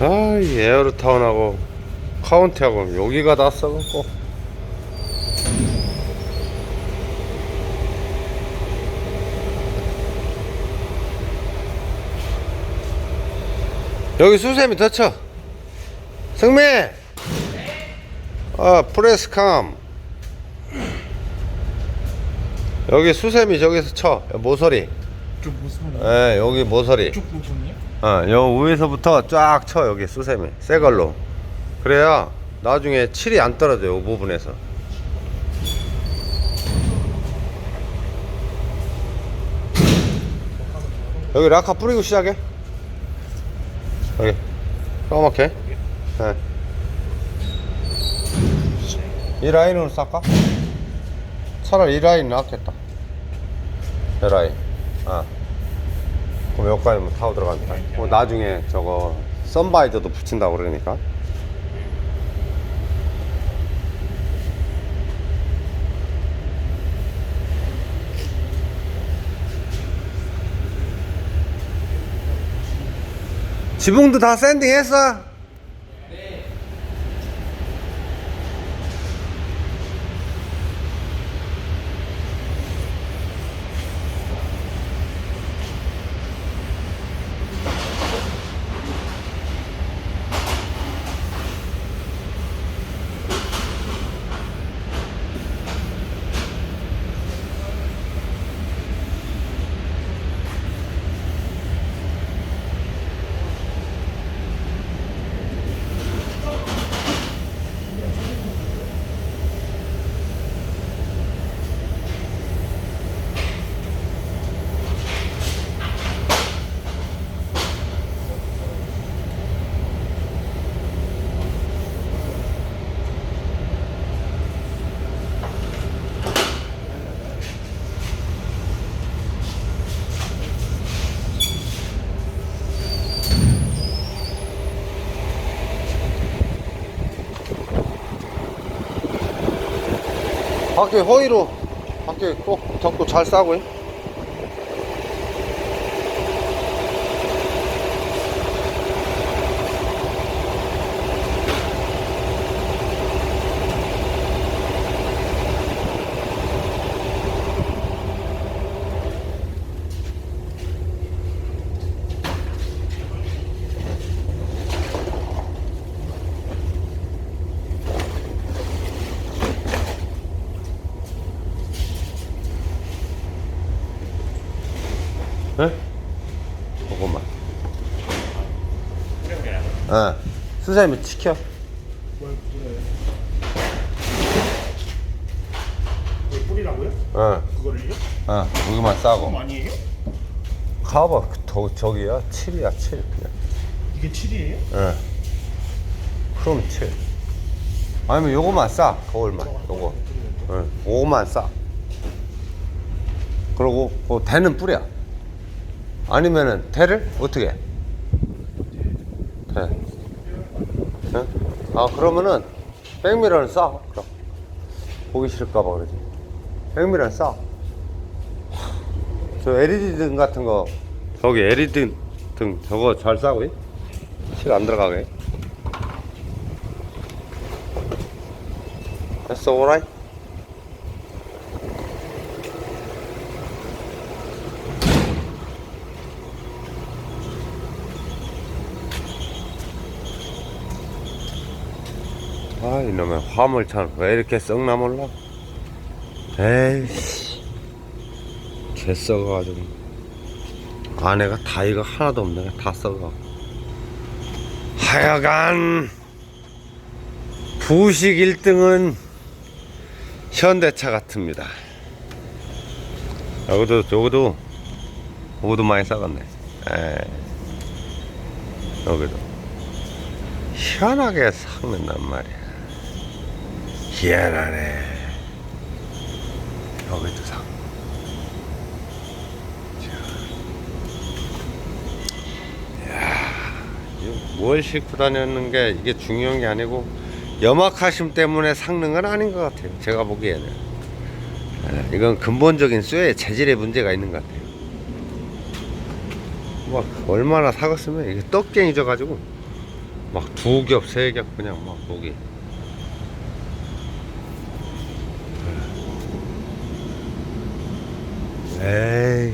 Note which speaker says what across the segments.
Speaker 1: 아, 이 에어로타운하고 카운티하고 여기가 다 썩었고. 여기 수세미 더 쳐. 승미! 아, 프레스캄. 여기 수세미 저기서 쳐. 모서리.
Speaker 2: 쭉 무슨
Speaker 1: 예, 여기 모서리.
Speaker 2: 쭉 부분이요?
Speaker 1: 어, 요 위에서부터 쫙 쳐 여기 수세미 새 걸로 그래야 나중에 칠이 안 떨어져요 이 부분에서 여기 라카 뿌리고 시작해 여기 까맣게 네. 이 라인으로 쌀까? 차라리 이 라인 낫겠다 이 라인 아. 그럼 여기까지만 타고 들어갑니다. 뭐 나중에 저거 선바이저도 붙인다고 그러니까. 지붕도 다 샌딩 했어? 밖에 허위로 밖에 꼭 덮고 잘 싸고 해. 네? 그거만. 어.
Speaker 2: 뿌려요? 뭘 뿌리라고요?
Speaker 1: 어.
Speaker 2: 그거를요?
Speaker 1: 어. 여기만 싸고.
Speaker 2: 아니에요?
Speaker 1: 가봐. 그 저, 저기야. 7이야, 7. 그냥.
Speaker 2: 이게 7이에요?
Speaker 1: 예. 그럼 7. 아니면 요거만 싸. 거울만. 요거. 예. 요거만 싸. 그러고, 그 대는 뿌려. 아니면은, 대를 어떻게 해? 대. 예? 아, 그러면은, 백미러는 싸. 그럼. 보기 싫을까봐 그러지. 백미러는 싸. 저 LED 등 같은 거, 저기 LED 등 저거 잘 싸고, 실 안 들어가게. 됐어, 아, 이놈의 화물차는 왜 이렇게 썩나 몰라? 에이씨. 개 썩어가지고. 안에가 다이가 하나도 없네. 다 썩어. 하여간 부식 1등은 현대차 같습니다. 여기도 여기도 여기도 많이 썩었네. 에. 여기도 희한하게 썩는단 말이야. 희한하네. 여기도 썩. 이거 뭘 싣고 다녔는 게 이게 중요한 게 아니고 염화카심 때문에 삭는 건 아닌 것 같아요. 제가 보기에는 예, 이건 근본적인 쇠의 재질의 문제가 있는 것 같아요. 막 얼마나 삭았으면 이게 떡갱이 져가지고 막 두 겹, 세 겹 그냥 막 거기. 에이.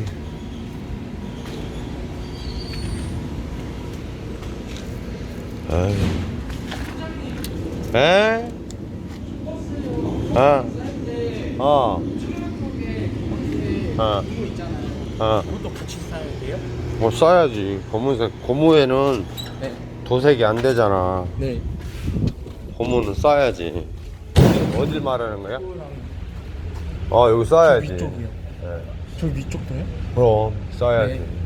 Speaker 1: 에이. 에? 어. 어. 어.
Speaker 2: 있잖아요.
Speaker 1: 어.
Speaker 2: 그것도 같이 사야 돼요?
Speaker 1: 뭐 써야지. 고무색, 고무에는
Speaker 2: 네.
Speaker 1: 도색이 안 되잖아.
Speaker 2: 네.
Speaker 1: 고무는 써야지. 어딜 말하는 거야? 어, 여기 써야지.
Speaker 2: 저 위쪽이요.
Speaker 1: 네.
Speaker 2: 저 위쪽도요?
Speaker 1: 그럼 써야지.
Speaker 2: 네.